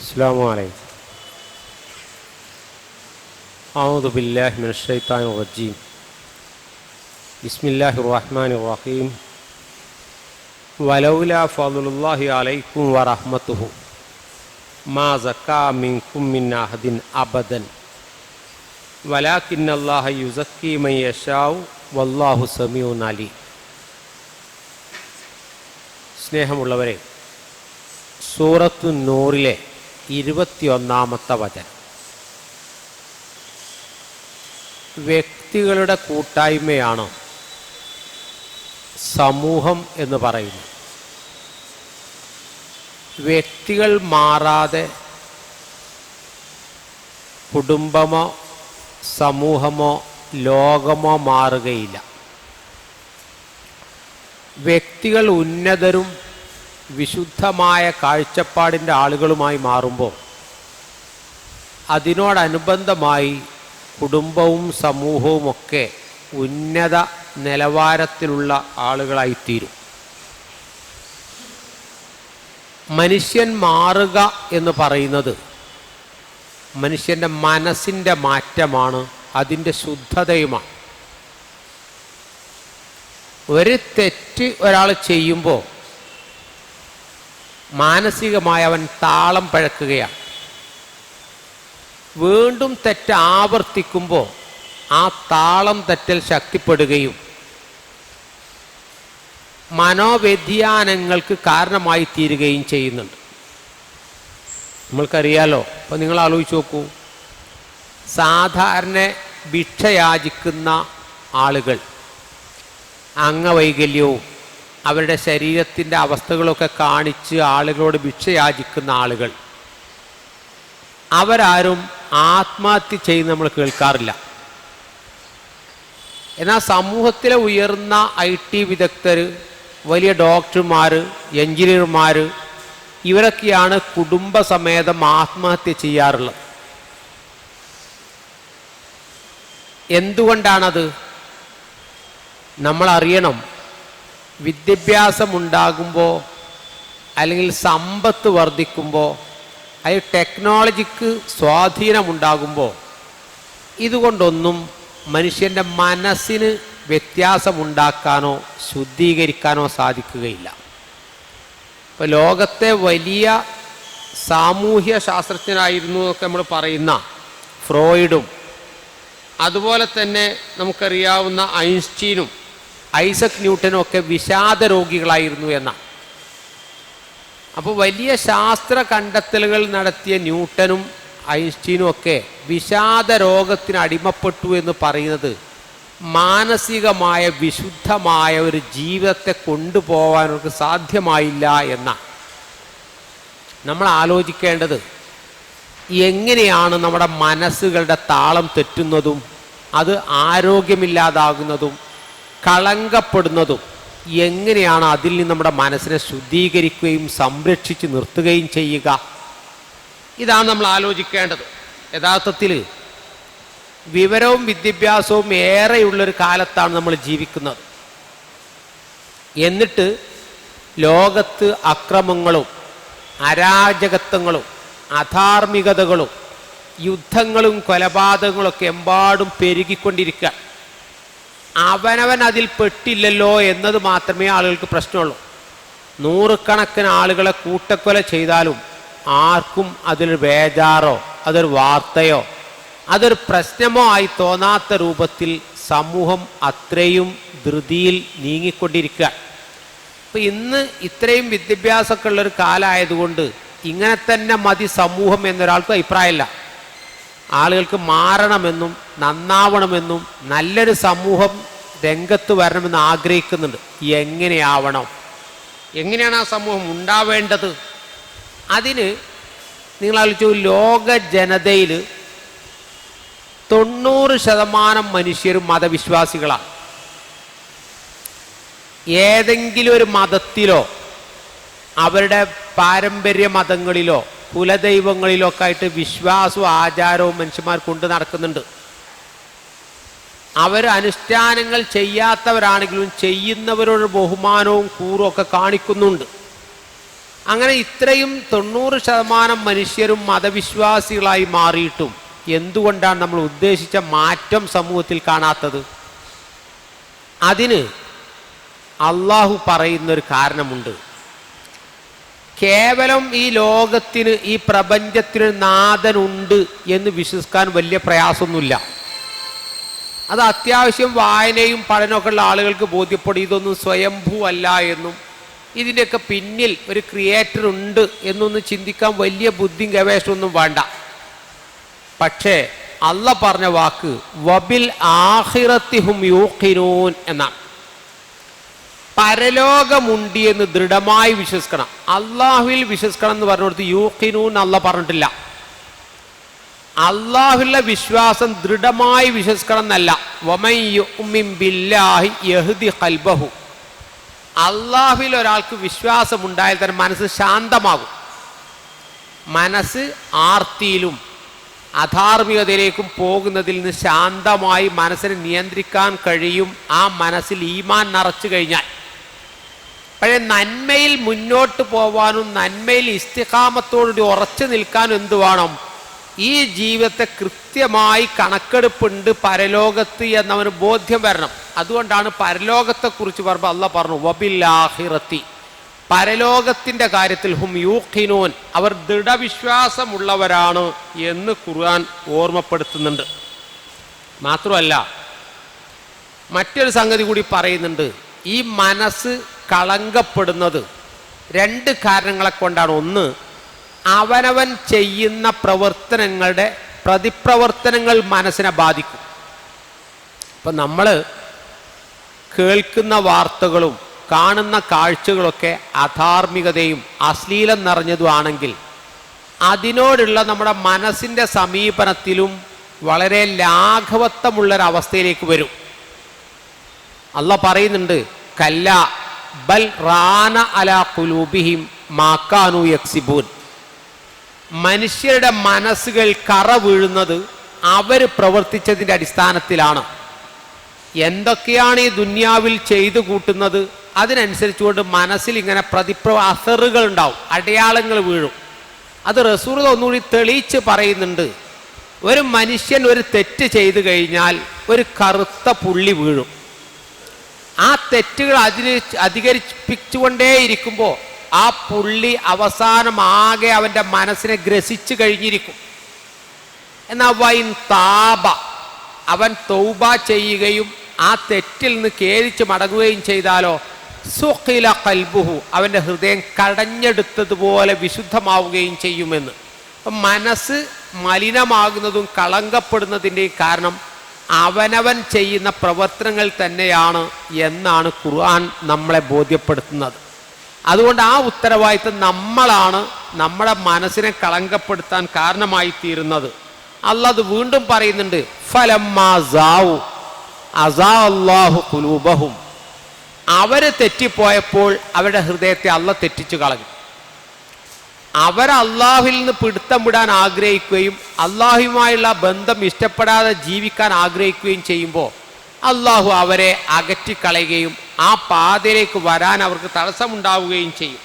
السلام عليكم أعوذ بالله من الشيطان الرجيم بسم الله الرحمن الرحيم ولولا فضل الله عليكم ورحمته ما زكى منكم من أحد أبدا ولكن الله يزكي من يشاء والله سميع عليم സ്നേഹമുള്ളവരെ സൂറത്തു നൂറിലെ ഇരുപത്തിയൊന്നാമത്തെ വചനം. വ്യക്തികളുടെ കൂട്ടായ്മയാണ് സമൂഹം എന്ന് പറയുന്നു വ്യക്തികൾ മാറാതെ കുടുംബമോ സമൂഹമോ ലോകമോ മാറുകയില്ല. വ്യക്തികൾ ഉന്നതരും വിശുദ്ധമായ കാഴ്ചപ്പാടിന്റെ ആളുകളുമായി മാറുമ്പോൾ അതിനോടനുബന്ധമായി കുടുംബവും സമൂഹവുമൊക്കെ ഉന്നത നിലവാരത്തിലുള്ള ആളുകളായിത്തീരും. മനുഷ്യൻ മാറുക എന്ന് പറയുന്നത് മനുഷ്യന്റെ മനസ്സിന്റെ മാറ്റമാണ് അതിന്റെ ശുദ്ധതയുമാണ്. ഒരു തെറ്റ് ഒരാൾ ചെയ്യുമ്പോൾ മാനസികമായി അവൻ താളം പഴക്കുകയാണ്. വീണ്ടും തെറ്റ് ആവർത്തിക്കുമ്പോൾ ആ താളം തെറ്റൽ ശക്തിപ്പെടുകയും മനോവ്യതിയാനങ്ങൾക്ക് കാരണമായി തീരുകയും ചെയ്യുന്നുണ്ട്. നമ്മൾക്കറിയാലോ അപ്പോൾ നിങ്ങൾ ആലോചിച്ച് നോക്കൂ. സാധാരണ ഭിക്ഷയാചിക്കുന്ന ആളുകൾ അംഗവൈകല്യവും അവരുടെ ശരീരത്തിന്റെ അവസ്ഥകളൊക്കെ കാണിച്ച് ആളുകളോട് ഭിക്ഷയാചിക്കുന്ന ആളുകൾ. അവരാരും ആത്മഹത്യ ചെയ്യുന്ന നമ്മൾ കേൾക്കാറില്ല. എന്നാൽ സമൂഹത്തിലെ ഉയർന്ന ഐ ടി വിദഗ്ധർ വലിയ ഡോക്ടർമാർ എഞ്ചിനീയർമാർ ഇവരൊക്കെയാണ് കുടുംബസമേതം ആത്മഹത്യ ചെയ്യാറുള്ളത്. എന്തുകൊണ്ടാണത്? നമ്മൾ അറിയണം വിദ്യാഭ്യാസം ഉണ്ടാകുമ്പോൾ അല്ലെങ്കിൽ സമ്പത്ത് വർദ്ധിക്കുമ്പോൾ അതിൽ ടെക്നോളജിക്ക് സ്വാധീനമുണ്ടാകുമ്പോൾ ഇതുകൊണ്ടൊന്നും മനുഷ്യന്റെ മനസ്സിന് വ്യത്യാസമുണ്ടാക്കാനോ ശുദ്ധീകരിക്കാനോ സാധിക്കുകയില്ല. ഇപ്പോൾ ലോകത്തെ വലിയ സാമൂഹ്യ ശാസ്ത്രജ്ഞനായിരുന്നു എന്നൊക്കെ നമ്മൾ പറയുന്ന ഫ്രോയിഡും അതുപോലെ തന്നെ നമുക്കറിയാവുന്ന ഐൻസ്റ്റീനും ഐസക് ന്യൂട്ടനും ഒക്കെ വിഷാദ രോഗികളായിരുന്നു എന്നാണ് അപ്പോൾ വലിയ ശാസ്ത്ര കണ്ടെത്തലുകൾ നടത്തിയ ന്യൂട്ടനും ഐൻസ്റ്റീനും ഒക്കെ വിഷാദ രോഗത്തിന് അടിമപ്പെട്ടു എന്ന് പറയുന്നത് മാനസികമായ വിശുദ്ധമായ ഒരു ജീവിതത്തെ കൊണ്ടുപോകാൻ അവർക്ക് സാധ്യമായില്ല എന്ന. നമ്മൾ ആലോചിക്കേണ്ടത് എങ്ങനെയാണ് നമ്മുടെ മനസ്സുകളുടെ താളം തെറ്റുന്നതും അത് ആരോഗ്യമില്ലാതാകുന്നതും കളങ്കപ്പെടുന്നതും എങ്ങനെയാണ് അതിൽ നിന്ന് നമ്മുടെ മനസ്സിനെ ശുദ്ധീകരിക്കുകയും സംരക്ഷിച്ച് നിർത്തുകയും ചെയ്യുക? ഇതാണ് നമ്മൾ ആലോചിക്കേണ്ടത്. യഥാർത്ഥത്തിൽ വിവരവും വിദ്യാഭ്യാസവും ഏറെയുള്ളൊരു കാലത്താണ് നമ്മൾ ജീവിക്കുന്നത്. എന്നിട്ട് ലോകത്ത് അക്രമങ്ങളും അരാജകത്വങ്ങളും അധാർമികതകളും യുദ്ധങ്ങളും കൊലപാതകങ്ങളൊക്കെ എമ്പാടും പെരുകിക്കൊണ്ടിരിക്കുക. അവനവൻ അതിൽ പെട്ടില്ലല്ലോ എന്നത് മാത്രമേ ആളുകൾക്ക് പ്രശ്നമുള്ളൂ. നൂറുകണക്കിന് ആളുകളെ കൂട്ടക്കൊല ചെയ്താലും ആർക്കും അതൊരു ബേജാറോ അതൊരു വാർത്തയോ അതൊരു പ്രശ്നമോ ആയി തോന്നാത്ത രൂപത്തിൽ സമൂഹം അത്രയും ധൃതിയിൽ നീങ്ങിക്കൊണ്ടിരിക്കുക. അപ്പം ഇന്ന് ഇത്രയും വിദ്യാഭ്യാസമൊക്കെ ഉള്ളൊരു കാലമായതുകൊണ്ട് ഇങ്ങനെ തന്നെ മതി സമൂഹം എന്നൊരാൾക്കും അഭിപ്രായമില്ല. ആളുകൾക്ക് മാറണമെന്നും നന്നാവണമെന്നും നല്ലൊരു സമൂഹം രംഗത്ത് വരണമെന്ന് ആഗ്രഹിക്കുന്നുണ്ട്. എങ്ങനെയാവണം? എങ്ങനെയാണ് ആ സമൂഹം ഉണ്ടാവേണ്ടത്? അതിന് നിങ്ങൾ ആലോചിച്ചു ലോക ജനതയിൽ തൊണ്ണൂറ് ശതമാനം മനുഷ്യരും മതവിശ്വാസികളാണ്. ഏതെങ്കിലും ഒരു മതത്തിലോ അവരുടെ പാരമ്പര്യ മതങ്ങളിലോ കുലദൈവങ്ങളിലോ ഒക്കെ ആയിട്ട് വിശ്വാസവും ആചാരവും മനുഷ്യന്മാർ കൊണ്ട് നടക്കുന്നുണ്ട്. അവർ അനുഷ്ഠാനങ്ങൾ ചെയ്യാത്തവരാണെങ്കിലും ചെയ്യുന്നവരോട് ബഹുമാനവും കൂറും ഒക്കെ കാണിക്കുന്നുണ്ട്. അങ്ങനെ ഇത്രയും തൊണ്ണൂറ് ശതമാനം മനുഷ്യരും മതവിശ്വാസികളായി മാറിയിട്ടും എന്തുകൊണ്ടാണ് നമ്മൾ ഉദ്ദേശിച്ച മാറ്റം സമൂഹത്തിൽ കാണാത്തത്? അതിന് അള്ളാഹു പറയുന്നൊരു കാരണമുണ്ട്. കേവലം ഈ ലോകത്തിന് ഈ പ്രപഞ്ചത്തിന് നാഥനുണ്ട് എന്ന് വിശ്വസിക്കാൻ വലിയ പ്രയാസമൊന്നുമില്ല. അത് അത്യാവശ്യം വായനയും പഠനമൊക്കെ ഉള്ള ആളുകൾക്ക് ബോധ്യപ്പെടും. ഇതൊന്നും സ്വയംഭൂ അല്ല എന്നും. ഇതിന്റെയൊക്കെ പിന്നിൽ ഒരു ക്രിയേറ്റർ ഉണ്ട് എന്നൊന്നും ചിന്തിക്കാൻ വലിയ ബുദ്ധിയും ഗവേഷണമൊന്നും വേണ്ട. പക്ഷേ അല്ല പറഞ്ഞ വാക്ക് വബിൽ ആഹിറത്തിഹും യൂഖിനൂൻ എന്നാണ്. പരലോകമുണ്ട് എന്ന് ദൃഢമായി വിശ്വസിക്കണം. അള്ളാഹുവിൽ വിശ്വസിക്കണം എന്ന് പറഞ്ഞിടത്ത് യൂഖിനൂൻ അല്ല പറഞ്ഞിട്ടില്ല. അള്ളാഹുള്ള വിശ്വാസം ദൃഢമായി വിശ്വസിക്കണം എന്നല്ല. അള്ളാഹുവിൽ ഒരാൾക്ക് വിശ്വാസം ഉണ്ടായാൽ തന്നെ മനസ്സ് ശാന്തമാകും. മനസ്സ് ആർത്തിയിലും അധാർമികതയിലേക്കും പോകുന്നതിൽ നിന്ന് ശാന്തമായി മനസ്സിനെ നിയന്ത്രിക്കാൻ കഴിയും. ആ മനസ്സിൽ ഈമാൻ നിറച്ചു കഴിഞ്ഞാൽ. പക്ഷേ നന്മയിൽ മുന്നോട്ട് പോവാനും നന്മയിൽ ഇസ്തിഹാമത്തോടുകൂടി ഉറച്ചു നിൽക്കാനും എന്ത് വേണം? ഈ ജീവിതത്തെ കൃത്യമായി കണക്കെടുപ്പുണ്ട് പരലോകത്ത് എന്നവന് ബോധ്യം വരണം. അതുകൊണ്ടാണ് പരലോകത്തെക്കുറിച്ച് പറയുമ്പോൾ അല്ല പറഞ്ഞു വബില്ലാഹിറത്തി. പരലോകത്തിന്റെ കാര്യത്തിൽ ഹും യൂഖിനോൻ. അവർ ദൃഢവിശ്വാസമുള്ളവരാണ് എന്ന് ഖുർആൻ ഓർമ്മപ്പെടുത്തുന്നുണ്ട്. മാത്രമല്ല മറ്റൊരു സംഗതി കൂടി പറയുന്നുണ്ട്. ഈ മനസ്സ് കളങ്കപ്പെടുന്നത്. രണ്ട് കാരണങ്ങളെ കൊണ്ടാണ്. ഒന്ന് അവനവൻ ചെയ്യുന്ന പ്രവർത്തനങ്ങളുടെ പ്രതിപ്രവർത്തനങ്ങൾ മനസ്സിനെ ബാധിക്കും. ഇപ്പം നമ്മൾ കേൾക്കുന്ന വാർത്തകളും കാണുന്ന കാഴ്ചകളൊക്കെ അധാർമികതയും അശ്ലീലം നിറഞ്ഞതുമാണെങ്കിൽ അതിനോടുള്ള നമ്മുടെ മനസ്സിന്റെ സമീപനത്തിലും വളരെ ലാഘവത്വമുള്ളൊരവസ്ഥയിലേക്ക് വരും. അല്ല പറയുന്നുണ്ട് കല്ല ബൽ റാന അല മാക്കാനു യക്സിബൂൻ. മനുഷ്യരുടെ മനസ്സുകൾ കറ വീഴുന്നത് അവർ പ്രവർത്തിച്ചതിന്റെ അടിസ്ഥാനത്തിലാണ്. എന്തൊക്കെയാണ് ഈ ദുന്യാവിൽ ചെയ്തു കൂട്ടുന്നത്? അതിനനുസരിച്ചുകൊണ്ട് മനസ്സിൽ ഇങ്ങനെ പ്രതിപ്ര അസറുകൾ ഉണ്ടാവും അടയാളങ്ങൾ വീഴും. അത് റസൂർ ഒന്നുകൂടി തെളിയിച്ച് പറയുന്നുണ്ട്. ഒരു മനുഷ്യൻ ഒരു തെറ്റ് ചെയ്തു കഴിഞ്ഞാൽ ഒരു കറുത്ത പുള്ളി വീഴും. ആ തെറ്റുകൾ അതിന് അധികരിപ്പിച്ചുകൊണ്ടേയിരിക്കുമ്പോൾ ആ പുള്ളി അവസാനം ആകെ അവന്റെ മനസ്സിനെ ഗ്രസിച്ചു കഴിഞ്ഞിരിക്കും. എന്നാൽ വൈൻ താപ അവൻ തൗബ ചെയ്യുകയും ആ തെറ്റിൽ നിന്ന് കേരിച്ച് മടങ്ങുകയും ചെയ്താലോ സുഖില കൽബുഹു. അവന്റെ ഹൃദയം കടഞ്ഞെടുത്തതുപോലെ വിശുദ്ധമാവുകയും ചെയ്യുമെന്ന്. മനസ്സ് മലിനമാകുന്നതും കളങ്കപ്പെടുന്നതിന്റെയും കാരണം അവനവൻ ചെയ്യുന്ന പ്രവർത്തനങ്ങൾ തന്നെയാണ് എന്നാണ് ഖുർആൻ നമ്മളെ ബോധ്യപ്പെടുത്തുന്നത്. അതുകൊണ്ട് ആ ഉത്തരവാദിത്വം നമ്മളാണ് നമ്മുടെ മനസ്സിനെ കളങ്കപ്പെടുത്താൻ കാരണമായി തീരുന്നത് അല്ലത് വീണ്ടും പറയുന്നുണ്ട് അസാ അള്ളാഹു അവർ തെറ്റിപ്പോയപ്പോൾ അവരുടെ ഹൃദയത്തെ അല്ല തെറ്റിച്ചു കളഞ്ഞു. അവർ അള്ളാഹുവിൽ നിന്ന് പിടുത്തം വിടാൻ ആഗ്രഹിക്കുകയും അള്ളാഹുവുമായുള്ള ബന്ധം ഇഷ്ടപ്പെടാതെ ജീവിക്കാൻ ആഗ്രഹിക്കുകയും ചെയ്യുമ്പോൾ അള്ളാഹു അവരെ അകറ്റിക്കളയുകയും ആ പാതയിലേക്ക് വരാൻ അവർക്ക് തടസ്സമുണ്ടാവുകയും ചെയ്യും.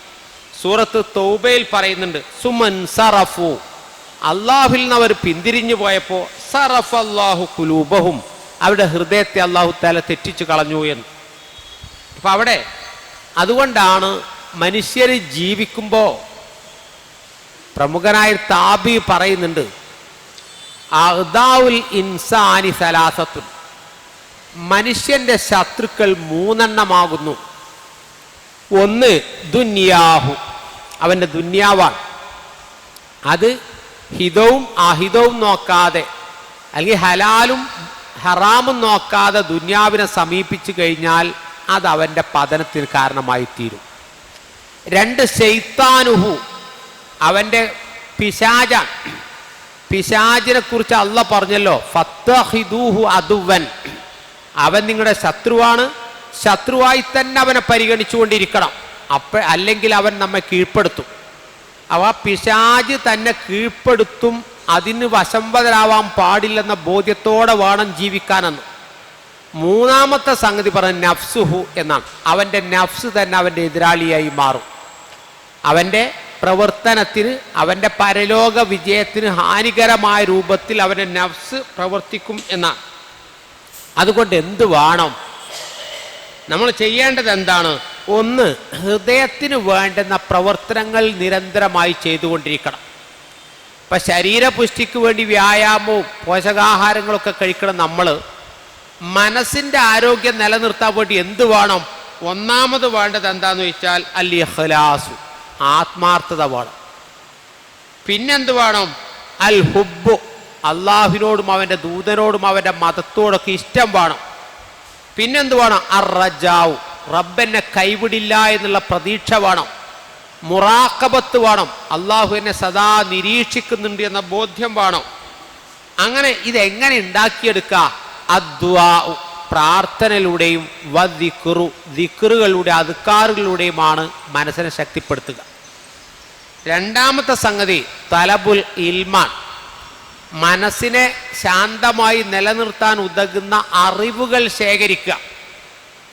സൂറത്ത് തൗബയിൽ പറയുന്നുണ്ട് സുമൻ സറഫു. അള്ളാഹുവിൽ നിന്ന് അവർ പിന്തിരിഞ്ഞു പോയപ്പോൾ സറഫ് അള്ളാഹു കുലൂബഹും. അവരുടെ ഹൃദയത്തെ അള്ളാഹു തല തെറ്റിച്ചു കളഞ്ഞു എന്ന്. അപ്പം അവിടെ അതുകൊണ്ടാണ് മനുഷ്യർ ജീവിക്കുമ്പോൾ പ്രമുഖനായ താബി പറയുന്നുണ്ട് ഇൻസാനി സലാസത്തുൻ. മനുഷ്യന്റെ ശത്രുക്കൾ മൂന്നെണ്ണമാകുന്നു. ഒന്ന് ദുന്യാഹു. അവന്റെ ദുന്യാവാണ്. അത് ഹിതവും അഹിതവും നോക്കാതെ അല്ലെങ്കിൽ ഹലാലും ഹറാമും നോക്കാതെ ദുന്യാവിനെ സമീപിച്ചു കഴിഞ്ഞാൽ അത് അവന്റെ പതനത്തിന് കാരണമായി തീരും രണ്ട് ശൈത്താനുഹു. അവന്റെ പിശാജ പിശാചിനെ കുറിച്ച് അല്ല പറഞ്ഞല്ലോ ഫത്തഹിദൂഹു അതുവൻ അവൻ നിങ്ങളുടെ ശത്രുവാണ്. ശത്രുവായി തന്നെ അവനെ പരിഗണിച്ചുകൊണ്ടിരിക്കണം. അപ്പ അല്ലെങ്കിൽ അവൻ നമ്മെ കീഴ്പ്പെടുത്തും. അവ പിശാജ് തന്നെ കീഴ്പ്പെടുത്തും അതിന് വശംവതരാവാൻ പാടില്ലെന്ന ബോധ്യത്തോടെ വേണം ജീവിക്കാനെന്ന്. മൂന്നാമത്തെ സംഗതി പറഞ്ഞ നഫ്സുഹു എന്നാണ്. അവന്റെ നഫ്സ് തന്നെ അവന്റെ എതിരാളിയായി മാറും. അവന്റെ പ്രവർത്തനത്തിന് അവന്റെ പരലോക വിജയത്തിന് ഹാനികരമായ രൂപത്തിൽ അവന്റെ നഫ്സ് പ്രവർത്തിക്കും എന്നാണ്. അതുകൊണ്ട് എന്ത് വേണം? നമ്മൾ ചെയ്യേണ്ടത് എന്താണ്? ഒന്ന് ഹൃദയത്തിന് വേണ്ടുന്ന പ്രവർത്തനങ്ങൾ നിരന്തരമായി ചെയ്തുകൊണ്ടിരിക്കണം. ഇപ്പം ശരീരപുഷ്ടിക്ക് വേണ്ടി വ്യായാമവും പോഷകാഹാരങ്ങളൊക്കെ കഴിക്കണം നമ്മൾ മനസ്സിന്റെ ആരോഗ്യം നിലനിർത്താൻ വേണ്ടി എന്ത് വേണം? ഒന്നാമത് വേണ്ടത് എന്താണെന്ന് വെച്ചാൽ അൽ ഇഖ്ലാസു ആത്മാർത്ഥത വേണം. പിന്നെന്ത് വേണം? അൽ ഹുബു അള്ളാഹുവിനോടും അവന്റെ ദൂതനോടും അവന്റെ മതത്തോടൊക്കെ ഇഷ്ടം വേണം. പിന്നെന്ത് വേണം? അർ റജാവു റബ്ബെന്നെ കൈവിടില്ല എന്നുള്ള പ്രതീക്ഷ വേണം. മുറാക്കബത്ത് വേണം. അള്ളാഹു എന്നെ സദാ നിരീക്ഷിക്കുന്നുണ്ട് എന്ന ബോധ്യം വേണം. അങ്ങനെ ഇതെങ്ങനെ ഉണ്ടാക്കിയെടുക്കുക അദ്വാ പ്രാർത്ഥനയിലൂടെയും വദിക്കുറു ദിക്കുറുകളുടെ അതുക്കാറുകളിലൂടെയുമാണ് മനസ്സിനെ ശക്തിപ്പെടുത്തുക. രണ്ടാമത്തെ സംഗതി തലബുൽ ഇൽമാൻ. മനസ്സിനെ ശാന്തമായി നിലനിർത്താൻ ഉതകുന്ന അറിവുകൾ ശേഖരിക്കുക.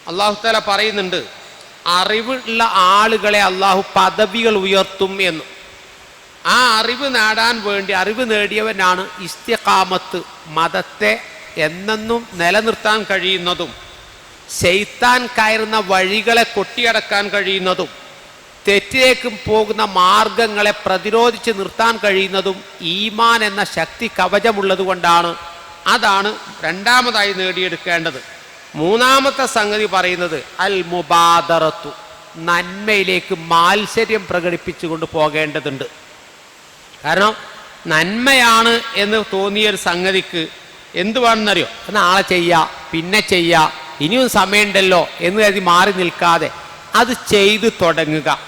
അള്ളാഹു തല പറയുന്നുണ്ട് അറിവുള്ള ആളുകളെ അള്ളാഹു പദവികൾ ഉയർത്തും എന്ന്. ആ അറിവ് നേടാൻ വേണ്ടി അറിവ് നേടിയവനാണ് ഇസ്തിഖാമത്ത് മതത്തെ എന്നെന്നും നിലനിർത്താൻ കഴിയുന്നതും ശൈത്താൻ കയറുന്ന വഴികളെ കൊട്ടിയടക്കാൻ കഴിയുന്നതും. തെറ്റിലേക്ക് പോകുന്ന മാർഗങ്ങളെ പ്രതിരോധിച്ച് നിർത്താൻ കഴിയുന്നതും ഈമാൻ എന്ന ശക്തി കവചമുള്ളത് കൊണ്ടാണ്. അതാണ് രണ്ടാമതായി നേടിയെടുക്കേണ്ടത്. മൂന്നാമത്തെ സംഗതി പറയുന്നത് അൽ മുബാദറത്തു നന്മയിലേക്ക് മാത്സര്യം പ്രകടിപ്പിച്ചുകൊണ്ട് പോകേണ്ടതുണ്ട്. കാരണം നന്മയാണ് എന്ന് തോന്നിയ ഒരു സംഗതിക്ക് എന്ത് വേണമെന്നറിയോ നാളെ ചെയ്യാ പിന്നെ ചെയ്യാ ഇനിയും സമയമുണ്ടല്ലോ എന്ന് കരുതി മാറി നിൽക്കാതെ അത് ചെയ്തു തുടങ്ങുക.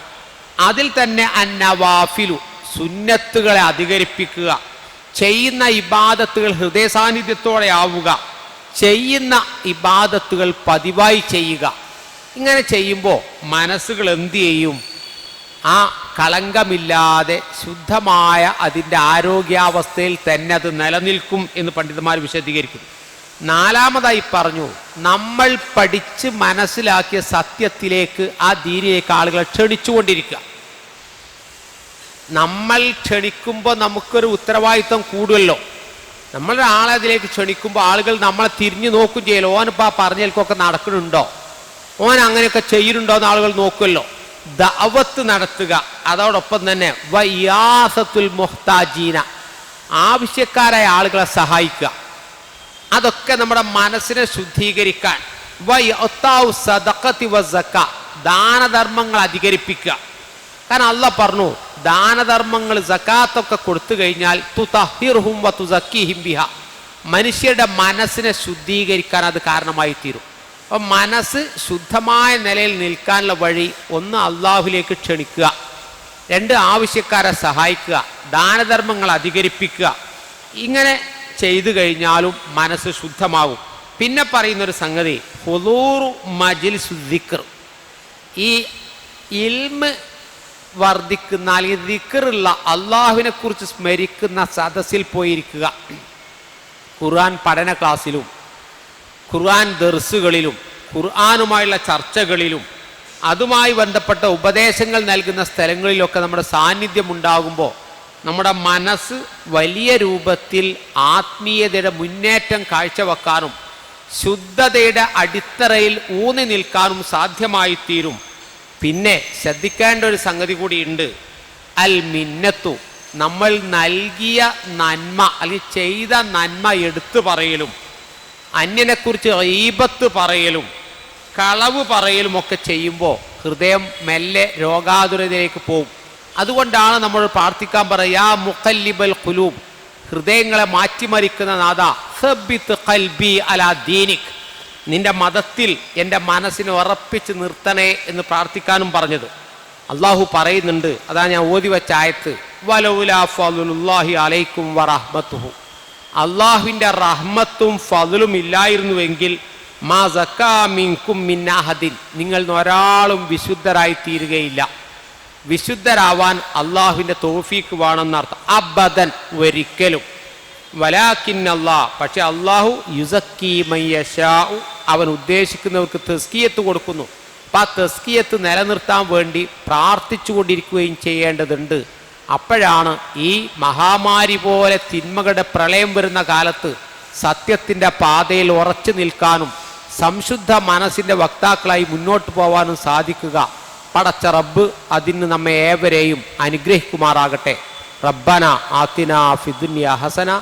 അതിൽ തന്നെ അന്നവാഫിലു സുന്നത്തുകളെ അധികരിപ്പിക്കുക ചെയ്യുന്ന ഇബാദത്തുകൾ ഹൃദയ സാന്നിധ്യത്തോടെ ആവുക ചെയ്യുന്ന ഇബാദത്തുകൾ പതിവായി ചെയ്യുക. ഇങ്ങനെ ചെയ്യുമ്പോൾ മനസ്സുകൾ എന്ത് ചെയ്യും? ആ കളങ്കമില്ലാതെ ശുദ്ധമായ അതിന്റെ ആരോഗ്യാവസ്ഥയിൽ തന്നെ അത് നിലനിൽക്കും എന്ന് പണ്ഡിതന്മാർ വിശദീകരിക്കുന്നു. നാലാമതായി പറഞ്ഞു നമ്മൾ പഠിച്ച് മനസ്സിലാക്കിയ സത്യത്തിലേക്ക് ആ ദീനിലേക്ക് ആളുകളെ ക്ഷണിച്ചുകൊണ്ടിരിക്കുക. നമ്മൾ ക്ഷണിക്കുമ്പോൾ നമുക്കൊരു ഉത്തരവാദിത്വം കൂടുമല്ലോ നമ്മളൊരാളെ അതിലേക്ക് ക്ഷണിക്കുമ്പോൾ ആളുകൾ നമ്മളെ തിരിഞ്ഞു നോക്കും ചെയ്യലോ ഓനിപ്പോൾ ആ പറഞ്ഞേൽക്കൊക്കെ നടക്കുന്നുണ്ടോ? ഓൻ അങ്ങനെയൊക്കെ ചെയ്യുന്നുണ്ടോ എന്ന് ആളുകൾ നോക്കുമല്ലോ ദവത്ത് നടത്തുക. അതോടൊപ്പം തന്നെ വയാസത്തുൽ മുഹ്താജീന. ആവശ്യക്കാരായ ആളുകളെ സഹായിക്കുക. അതൊക്കെ നമ്മുടെ മനസ്സിനെ ശുദ്ധീകരിക്കാൻ. വയ്യൊത്താവ് സദക്കത്തി ദാനധർമ്മങ്ങൾ അധികരിപ്പിക്കുക. കാരണം അല്ല പറഞ്ഞു ദാനധർമ്മങ്ങൾ സക്കാത്തൊക്കെ കൊടുത്തു കഴിഞ്ഞാൽ മനുഷ്യരുടെ മനസ്സിനെ ശുദ്ധീകരിക്കാൻ അത് കാരണമായി തീരും. അപ്പം മനസ്സ് ശുദ്ധമായ നിലയിൽ നിൽക്കാനുള്ള വഴി ഒന്ന് അള്ളാഹുലേക്ക് ക്ഷണിക്കുക. രണ്ട് ആവശ്യക്കാരെ സഹായിക്കുക. ദാനധർമ്മങ്ങൾ അധികരിപ്പിക്കുക. ഇങ്ങനെ ചെയ്തു കഴിഞ്ഞാലും മനസ്സ് ശുദ്ധമാകും പിന്നെ പറയുന്നൊരു സംഗതി ഹുദൂർ മജിൽ ദിക്ർ. ഈ ഇൽമ് വർദ്ധിക്കുന്ന അല്ലെങ്കിൽ ദിക്കറുള്ള അള്ളാഹുവിനെ കുറിച്ച് സ്മരിക്കുന്ന സദസ്സിൽ പോയിരിക്കുക. ഖുർആൻ പഠന ക്ലാസ്സിലും ഖുർആൻ ദർസുകളിലും ഖുർആാനുമായുള്ള ചർച്ചകളിലും അതുമായി ബന്ധപ്പെട്ട ഉപദേശങ്ങൾ നൽകുന്ന സ്ഥലങ്ങളിലൊക്കെ നമ്മുടെ സാന്നിധ്യം ഉണ്ടാകുമ്പോൾ നമ്മുടെ മനസ്സ് വലിയ രൂപത്തിൽ ആത്മീയതയുടെ മുന്നേറ്റം കാഴ്ചവെക്കാനും ശുദ്ധതയുടെ അടിത്തറയിൽ ഊന്നി നിൽക്കാനും സാധ്യമായി തീരും പിന്നെ ശ്രദ്ധിക്കേണ്ട ഒരു സംഗതി കൂടിയുണ്ട് അൽ മിന്നത്തു നമ്മൾ നൽകിയ നന്മ അല്ലെങ്കിൽ ചെയ്ത നന്മ എടുത്തു പറയലും അന്യനെക്കുറിച്ച് ഈപത്ത് പറയലും കളവ് പറയലും ഒക്കെ ചെയ്യുമ്പോൾ ഹൃദയം മെല്ലെ രോഗാതുരതയിലേക്ക് പോകും. അതുകൊണ്ടാണ് നമ്മൾ പ്രാർത്ഥിക്കാൻ പറയാ മുക്കല്ലിബൽ കുലൂബ് ഹൃദയങ്ങളെ മാറ്റിമറിക്കുന്ന നാഥ സബിത്ത് കൽബി അലാ ദീനിക്. നിന്റെ മതത്തിൽ എന്റെ മനസ്സിനെ ഉറപ്പിച്ച് നിർത്തണേ എന്ന് പ്രാർത്ഥിക്കാനും പറഞ്ഞത്. അള്ളാഹു പറയുന്നുണ്ട് അതാ ഞാൻ ഓതി വെച്ച ആയത്ത് വലൗലാഹി അലൈക്കും വറഹ്മത്തുഹു. അള്ളാഹുവിന്റെ റഹ്മത്തും ഫതിലും ഇല്ലായിരുന്നുവെങ്കിൽ മാ സക്കാമിൻകും മിന്നാഹദിൻ നിങ്ങൾ ഒരാളും വിശുദ്ധരായി തീരുകയില്ല വിശുദ്ധരാവാൻ അള്ളാഹുവിന്റെ തോഫീക്ക് വേണമെന്നർത്ഥം. അബദൻ ഒരിക്കലും. അള്ളാഹ് പക്ഷെ അള്ളാഹു യുസക്കി അവൻ ഉദ്ദേശിക്കുന്നവർക്ക് തെസ്കിയത്ത് കൊടുക്കുന്നു. അപ്പം ആ തെസ്കിയത്ത് നിലനിർത്താൻ വേണ്ടി പ്രാർത്ഥിച്ചു കൊണ്ടിരിക്കുകയും ചെയ്യേണ്ടതുണ്ട്. അപ്പോഴാണ് ഈ മഹാമാരി പോലെ തിന്മകളുടെ പ്രളയം വരുന്ന കാലത്ത് സത്യത്തിന്റെ പാതയിൽ ഉറച്ചു നിൽക്കാനും സംശുദ്ധ മനസ്സിന്റെ വക്താക്കളായി മുന്നോട്ട് പോകാനും സാധിക്കുക. പടച്ച റബ്ബ് അതിന് നമ്മെ ഏവരെയും അനുഗ്രഹിക്കുമാറാകട്ടെ. റബ്ബന ആത്തിന ഫിദുന്യ ഹസന.